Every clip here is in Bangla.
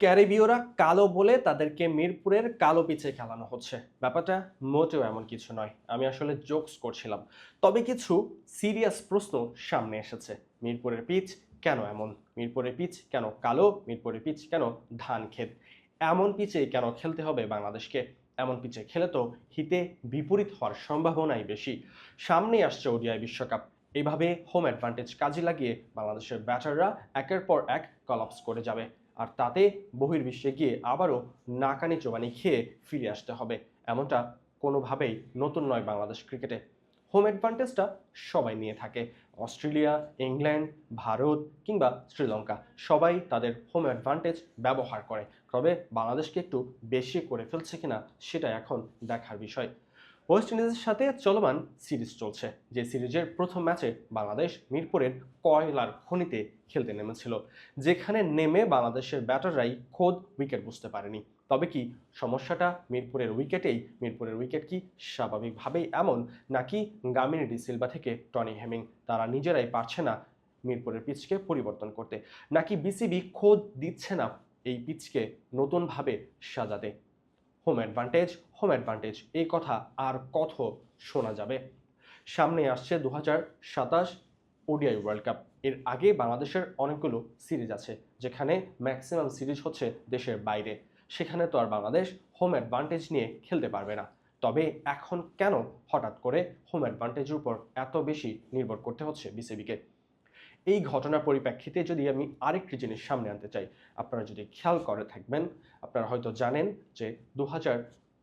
ক্যারিবীয়রা কালো বলে তাদেরকে মিরপুরের কালো পিচে খেলানো হচ্ছে। ব্যাপারটা মোটেও এমন কিছু নয়। আমি আসলে জোকস করছিলাম। তবে কিছু সিরিয়াস প্রশ্ন সামনে এসেছে। মিরপুরের পিচ কেন এমন? মিরপুরের পিচ কেন কালো? মিরপুরের পিচ কেন ধান ক্ষেত এমন পিচে কেন খেলতে হবে বাংলাদেশকে? এমন পিচে খেলে তো হিতে বিপরীত হওয়ার সম্ভাবনাই বেশি। সামনেই আসছে ওডিআই বিশ্বকাপ। এইভাবে হোম অ্যাডভান্টেজ কাজে লাগিয়ে বাংলাদেশের ব্যাটাররা একের পর এক কলাপস করে যাবে। আর তাতে বহির্বিশ্বে গিয়ে আবারও নাকানি চোবানি খেয়ে ফিরে আসতে হবে। এমনটা কোনোভাবেই নতুন নয় বাংলাদেশ ক্রিকেটে। হোম অ্যাডভান্টেজটা সবাই নিয়ে থাকে। অস্ট্রেলিয়া, ইংল্যান্ড, ভারত কিংবা শ্রীলঙ্কা সবাই তাদের হোম অ্যাডভান্টেজ ব্যবহার করে। তবে বাংলাদেশকে একটু বেশি করে ফেলছে কিনা সেটা এখন দেখার বিষয়। ওয়েস্ট ইন্ডিজের সাথে চলমান সিরিজ চলছে, যে সিরিজের প্রথম ম্যাচে বাংলাদেশ মিরপুরের কয়লার খনিতে খেলতে নেমেছিল, যেখানে নেমে বাংলাদেশের ব্যাটাররাই খোদ উইকেট বুঝতে পারেনি। তবে কি সমস্যাটা মিরপুরের উইকেটেই? মিরপুরের উইকেট কি স্বাভাবিকভাবেই এমন, নাকি গামিনী ডি সিলভা থেকে টনি হেমিং? তারা নিজেরাই পারছে না মিরপুরের পিচকে পরিবর্তন করতে, নাকি বিসিবি খোদ দিচ্ছে না এই পিচকে নতুনভাবে সাজাতে? হোম অ্যাডভান্টেজ হোম অ্যাডভান্টেজ এই কথা আর কত শোনা যাবে। সামনে আসছে দু হাজার সাতাশ ওডিআই ওয়ার্ল্ড কাপ এর আগে বাংলাদেশের অনেকগুলো সিরিজ আছে, যেখানে ম্যাক্সিমাম সিরিজ হচ্ছে দেশের বাইরে। সেখানে তো আর বাংলাদেশ হোম অ্যাডভান্টেজ নিয়ে খেলতে পারবে না। তবে এখন কেন হঠাৎ করে হোম অ্যাডভান্টেজের উপর এত বেশি নির্ভর করতে হচ্ছে বিসিবিকে এই ঘটনার পরিপ্রেক্ষিতে যদি আমি আরেকটি জিনিস সামনে আনতে চাই, আপনারা যদি খেয়াল করে থাকবেন, আপনারা হয়তো জানেন যে দু হাজার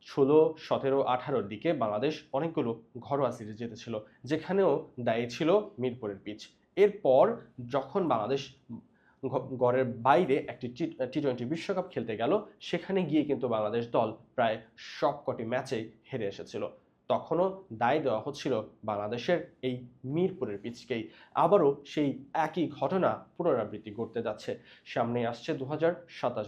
ষোলো, সতেরো, আঠারোর দিকে বাংলাদেশ অনেকগুলো ঘরোয়া সিরিজ জিতেছিল, যেখানেও দায়ী ছিল মিরপুরের পিচ। এরপর যখন বাংলাদেশ ঘরের বাইরে একটি টি টোয়েন্টি বিশ্বকাপ খেলতে গেল, সেখানে গিয়ে কিন্তু বাংলাদেশ দল প্রায় সবকটি ম্যাচেই হেরে এসেছিল। তখনও দায় দেওয়া হচ্ছিল বাংলাদেশের এই মিরপুরের পিচকেই। আবারও সেই একই ঘটনা পুনরাবৃত্তি করতে যাচ্ছে। সামনে আসছে দু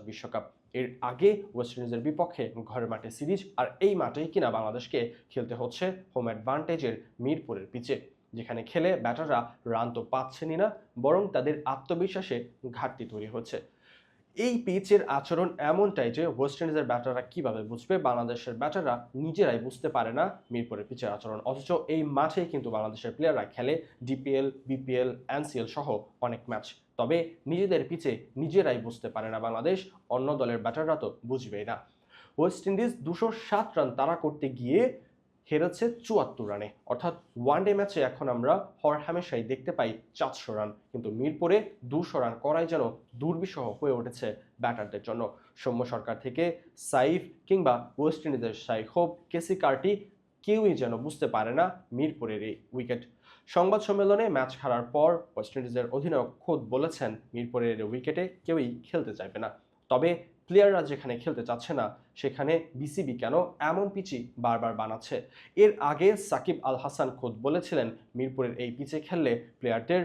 বিশ্বকাপ। এর আগে ওয়েস্ট ইন্ডিজের বিপক্ষে ঘরের মাঠে সিরিজ আর এই মাঠেই কিনা বাংলাদেশকে খেলতে হচ্ছে হোম অ্যাডভান্টেজের মিরপুরের পিচে, যেখানে খেলে ব্যাটাররা রান তো পাচ্ছেনই না, বরং তাদের আত্মবিশ্বাসে ঘাটতি তৈরি হচ্ছে। এই পিচের আচরণ এমনটাই যে ওয়েস্ট ইন্ডিজের ব্যাটাররা কীভাবে বুঝবে, বাংলাদেশের ব্যাটাররা নিজেরাই বুঝতে পারে না মিরপুরের পিচের আচরণ। অথচ এই মাঠেই কিন্তু বাংলাদেশের প্লেয়াররা খেলে ডিপিএল বিপিএল এনসিএল সহ অনেক ম্যাচ তবে নিজেদের পিচে নিজেরাই বুঝতে পারে না বাংলাদেশ, অন্য দলের ব্যাটাররা তো বুঝবেই না। ওয়েস্ট ইন্ডিজ দুশো সাত রান তারা করতে গিয়ে হেরেছে চুয়াত্তর রানে। অর্থাৎ ওয়ানডে ম্যাচে এখন আমরা হর হামেশাই দেখতে পাই চারশো রান। কিন্তু মিরপুরে দুশো রান করাই যেন দুর্বিষহ হয়ে উঠেছে ব্যাটারদের জন্য। সৌম্য সরকার থেকে সাইফ কিংবা ওয়েস্ট ইন্ডিজের সাইফ হোপ কেসি কার্টি কেউই যেন বুঝতে পারে না মিরপুরের এই উইকেট সংবাদ সম্মেলনে ম্যাচ হারার পর ওয়েস্ট ইন্ডিজের অধিনায়ক খোদ বলেছেন, মিরপুরের উইকেটে কেউই খেলতে চাইবে না। তবে প্লেয়াররা যেখানে খেলতে চাচ্ছে না, সেখানে বিসিবি কেন এমন পিচি বারবার বানাচ্ছে? এর আগে সাকিব আল হাসান খোদ বলেছিলেন, মিরপুরের এই পিচে খেললে প্লেয়ারদের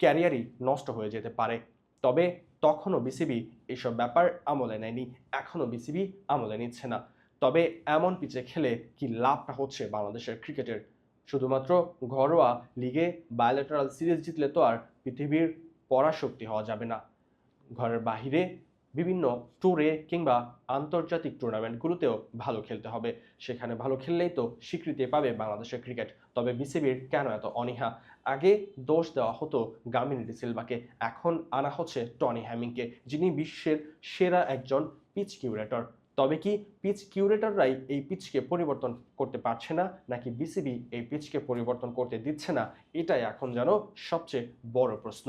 ক্যারিয়ারই নষ্ট হয়ে যেতে পারে। তবে তখনও বিসিবি এসব ব্যাপার আমলে নেয়নি, এখনও বিসিবি আমলে নিচ্ছে না। তবে এমন পিচে খেলে কি লাভটা হচ্ছে বাংলাদেশের ক্রিকেটের? শুধুমাত্র ঘরোয়া লিগে বায়োলেটারাল সিরিজ জিতলে তো আর পৃথিবীর পরাশক্তি হওয়া যাবে না। ঘরের বাহিরে বিভিন্ন ট্যুরে কিংবা আন্তর্জাতিক টুর্নামেন্টগুলোতেও ভালো খেলতে হবে। সেখানে ভালো খেললেই তো স্বীকৃতি পাবে বাংলাদেশের ক্রিকেট তবে বিসিবির কেন এত অনীহা? আগে দোষ দেওয়া হতো গামিনী ডি সিলভাকে, এখন আনা হচ্ছে টনি হ্যামিংকে, যিনি বিশ্বের সেরা একজন পিচ কিউরেটর তবে কি পিচ কিউরেটররাই এই পিচকে পরিবর্তন করতে পারছে না, নাকি বিসিবি এই পিচকে পরিবর্তন করতে দিচ্ছে না? এটাই এখন যেন সবচেয়ে বড় প্রশ্ন।